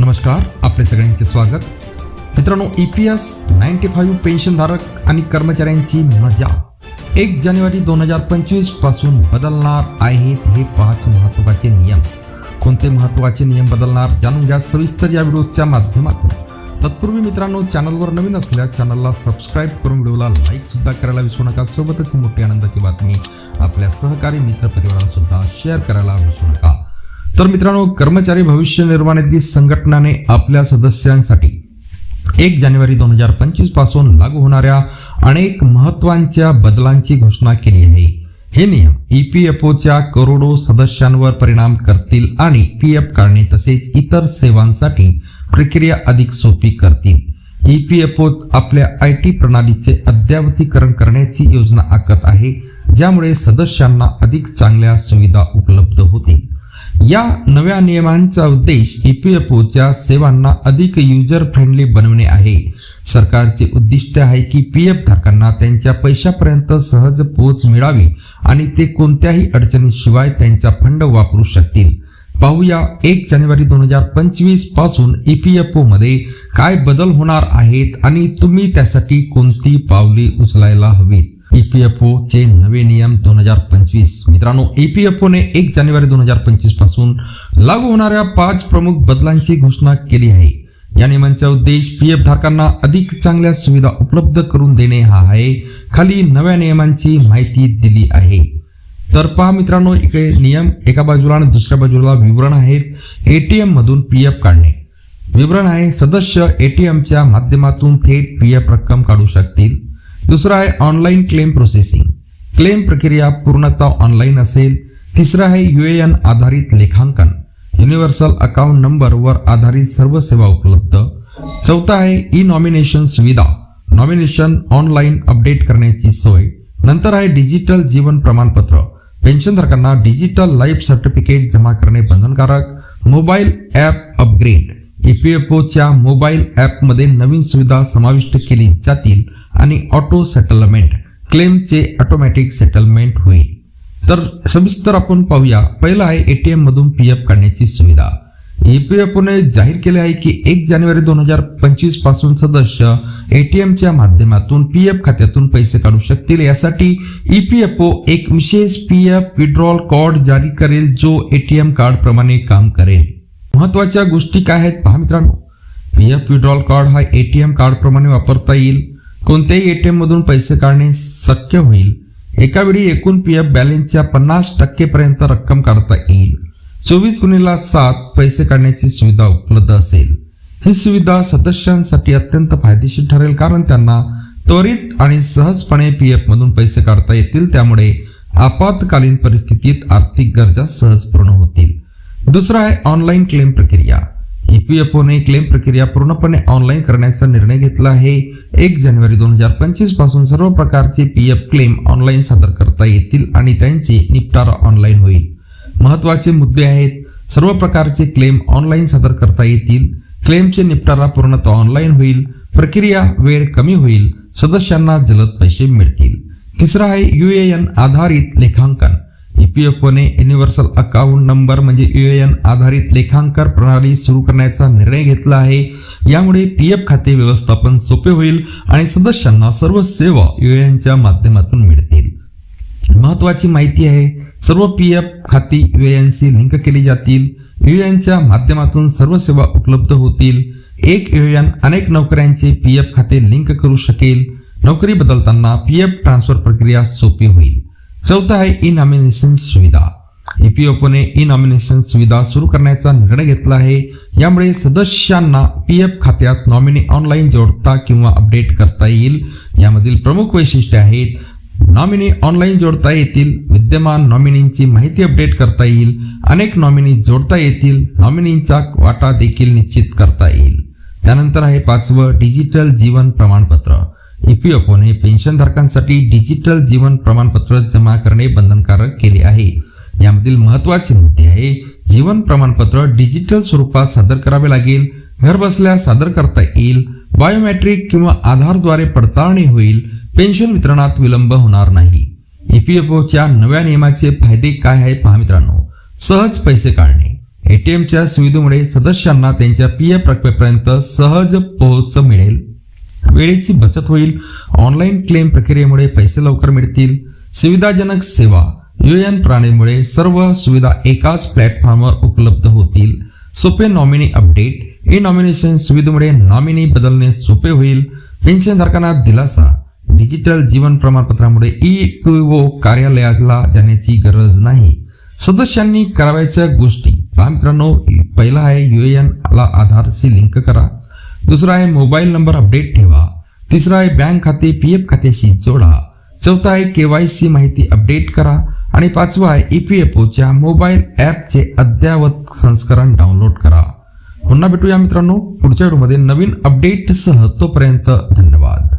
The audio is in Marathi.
नमस्कार आपले सगळ्यांचे स्वागत. मित्रांनो E P S ninety five पेन्शनधारक आणि कर्मचाऱ्यांची मजा. एक जानेवारी दोन हजार पंचवीसपासून बदलणार आहेत हे पाच महत्त्वाचे नियम. कोणते महत्त्वाचे नियम बदलणार जाणून घ्या सविस्तर या व्हिडिओच्या माध्यमातून. तत्पूर्वी मित्रांनो चॅनलवर नवीन असल्यास चॅनलला सबस्क्राईब करून व्हिडिओला लाईक सुद्धा करायला विसरू नका. सोबतच मोठी आनंदाची बातमी आपल्या सहकारी मित्र शेअर करायला विसरू नका. तर मित्रांनो कर्मचारी भविष्य निर्वाह निधी संघटनाने आपल्या सदस्यांसाठी एक जानेवारी दोन हजार पंचवीसपासून लागू होणाऱ्या अनेक महत्त्वाच्या बदलांची घोषणा केली आहे. हे नियम ई पी एफ ओच्या करोडो सदस्यांवर परिणाम करतील आणि पी एफ काढणे तसेच इतर सेवांसाठी प्रक्रिया अधिक सोपी करतील. ई पी एफ ओ आपल्या आय टी प्रणालीचे अद्यावतीकरण करण्याची योजना आखत आहे ज्यामुळे सदस्यांना अधिक चांगल्या सुविधा उपलब्ध होतील. या नव्या नियमांचा उद्देश ईपीएफओच्या सेवांना अधिक युजर फ्रेंडली बनवणे आहे. सरकारचे उद्दिष्ट आहे की पी एफ धारकांना त्यांच्या पैशापर्यंत सहज पोच मिळावी आणि ते कोणत्याही अडचणीशिवाय त्यांचा फंड वापरू शकतील. पाहूया एक जानेवारी दोन हजार पंचवीसपासून ईपीएफओ मध्ये काय बदल होणार आहेत आणि तुम्ही त्यासाठी कोणती पावले उचलायला हवीत? ईपीएफओ चे नवे नियम दोन हजार पंचवीस. मित्रांनो ईपीएफओ ने एक जानेवारी दोन हजार पंचवीसपासून लागू होणाऱ्या पाच प्रमुख बदलांची घोषणा केली आहे. या नियमांचा उद्देश पी एफ धारकांना अधिक चांगल्या सुविधा उपलब्ध करून देणे हा आहे. खाली नव्या नियमांची माहिती दिली आहे. तर पहा मित्रांनो इकडे नियम एका बाजूला आणि दुसऱ्या बाजूला विवरण आहेत. एटीएम मधून पी एफ काढणे. विवरण आहे सदस्य एटीएमच्या माध्यमातून थेट पी एफ रक्कम काढू शकतील. दुसरं आहे ऑनलाईन क्लेम प्रोसेसिंग क्लेम प्रक्रिया पूर्णतः ऑनलाईन असेल. तिसरं आहे युएएन आधारित लेखांकन. युनिव्हर्सल अकाउंट नंबर वर आधारित सर्व सेवा उपलब्ध. चौथा आहे ई नॉमिनेशन सुविधा. नॉमिनेशन ऑनलाईन अपडेट करण्याची सोय. नंतर आहे डिजिटल जीवन प्रमाणपत्र. पेन्शनधारकांना डिजिटल लाईफ सर्टिफिकेट जमा करणे बंधनकारक. मोबाईल ॲप अपग्रेड ईपीएफओच्या मोबाईल ॲपमध्ये नवीन सुविधा समाविष्ट केली जातील आणि ऑटो सेटलमेंट क्लेमचे ऑटोमॅटिक सेटलमेंट होईल. तर सविस्तर आपण पाहूया. पहिलं आहे एटीएम मधून पी एफ काढण्याची सुविधा. ईपीएफओने जाहीर केले आहे की एक जानेवारी दोन हजार पंचवीसपासून सदस्य एटीएमच्या माध्यमातून पी एफ खात्यातून पैसे काढू शकतील. यासाठी ईपीएफओ एक विशेष पी एफ विड्रॉल कार्ड जारी करेल जो एटीएम कार्ड प्रमाणे काम करेल. महत्त्वाच्या गोष्टी काय आहेत? पहा मित्रांनो. पी एफ विड्रॉल कार्ड हा एटीएम कार्ड प्रमाणे वापरता येईल. कोणत्याही एटीएम मधून पैसे काढणे शक्य होईल. एकावेळी एकूण पी एफ बॅलन्सच्या पन्नास टक्केपर्यंत रक्कम काढता येईल. चोवीस गुणीला सात पैसे काढण्याची सुविधा उपलब्ध असेल. ही सुविधा सदस्यांसाठी अत्यंत फायदेशीर ठरेल कारण त्यांना त्वरित आणि सहजपणे पी एफ मधून पैसे काढता येतील. त्यामुळे आपत्कालीन परिस्थितीत आर्थिक गरजा सहज पूर्ण होतील. दुसरं आहे ऑनलाईन क्लेम प्रक्रिया. ईपीएफओने क्लेम प्रक्रिया पूर्णपणे ऑनलाईन करण्याचा निर्णय घेतला आहे. एक जानेवारी दोन हजार पंचवीसपासून सर्व प्रकारचे पी एफ क्लेम ऑनलाईन सादर करता येतील आणि त्यांचे निपटारा ऑनलाईन होईल. महत्त्वाचे मुद्दे आहेत. सर्व प्रकारचे क्लेम ऑनलाईन सादर करता येतील. क्लेमचे निपटारा पूर्णतः ऑनलाईन होईल. प्रक्रिया वेळ कमी होईल. सदस्यांना जलद पैसे मिळतील. तिसरा आहे युएएन आधारित लेखांकन. ईपीएफओने युनिव्हर्सल अकाउंट नंबर म्हणजे युएएन आधारित लेखांकन प्रणाली सुरू करण्याचा निर्णय घेतला आहे. यामुळे पीएफ खाते व्यवस्थापन सोपे होईल आणि सदस्यांना सर्व सेवा युएएनच्या माध्यमातून मिळतील. महत्वाची माहिती आहे सर्व पी एफ खाती युएएनशी लिंक केली जातील. युएएनच्या माध्यमातून सर्व सेवा उपलब्ध होतील. एक युएएन अनेक नोकऱ्यांचे पी एफ खाते लिंक करू शकेल. नोकरी बदलताना पी एफ ट्रान्सफर प्रक्रिया सोपी होईल. चौथं आहे ई नॉमिनेशन सुविधा. ईपीएफओने ई नॉमिनेशन सुविधा सुरू करण्याचा निर्णय घेतला आहे. यामुळे सदस्यांना पी एफ खात्यात नॉमिनी ऑनलाईन जोडता किंवा अपडेट करता येईल. यामधील प्रमुख वैशिष्ट्ये आहेत नॉमिनी ऑनलाईन जोडता येतील विद्यमान नॉमिनींची माहिती अपडेट करता येईल अनेक नॉमिनी जोडता येतील नॉमिनींचा वाटा देखील निश्चित करता येईल. त्यानंतर आहे पाचवं डिजिटल जीवन प्रमाणपत्र. ईपीएफओने पेन्शनधारकांसाठी डिजिटल जीवन प्रमाणपत्र जमा करणे बंधनकारक केले आहे. यामधील महत्त्वाचे मुद्दे आहे जीवन प्रमाणपत्र डिजिटल स्वरूपात सादर करावे लागेल घर बसल्या सादर करता येईल बायोमेट्रिक किंवा आधारद्वारे पडताळणी होईल पेन्शन वितरणात विलंब होणार नाही. ईपीएफओच्या नव्या नियमाचे फायदे काय आहे पहा मित्रांनो. सहज पैसे काढणे. एटीएमच्या सुविधेमुळे सदस्यांना त्यांच्या पी एफ रकमेपर्यंत सहज पोहोच मिळेल. वेळेची बचत होईल. ऑनलाईन क्लेम प्रक्रियेमुळे पैसे लवकर मिळतील. सुविधाजनक सेवा युएन प्राणीमुळे सर्व सुविधा एकाच प्लॅटफॉर्मवर उपलब्ध होतील. सोपे नॉमिनी अपडेट ई नॉमिनेशन सुविधेमुळे नॉमिनी बदलणे सोपे होईल. पेन्शनधारकांना दिलासा डिजिटल जीवन प्रमाणपत्रामुळे ई पीओ कार्यालयाला जाण्याची गरज नाही. सदस्यांनी करावयाच्या गोष्टी. मित्रांनो पहिला आहे युएन ला आधारशी लिंक करा. दुसरा आहे मोबाईल नंबर अपडेट ठेवा. तिसरा आहे बँक खाते पी एफ खात्याशी जोडा. चौथा आहे केवायसी माहिती अपडेट करा. आणि पाचवा आहे ई पी एफ ओच्या मोबाईल ॲपचे अद्ययावत संस्करण डाउनलोड करा. पुन्हा भेटूया मित्रांनो पुढच्या व्हिडिओमध्ये नवीन अपडेटसह तोपर्यंत धन्यवाद.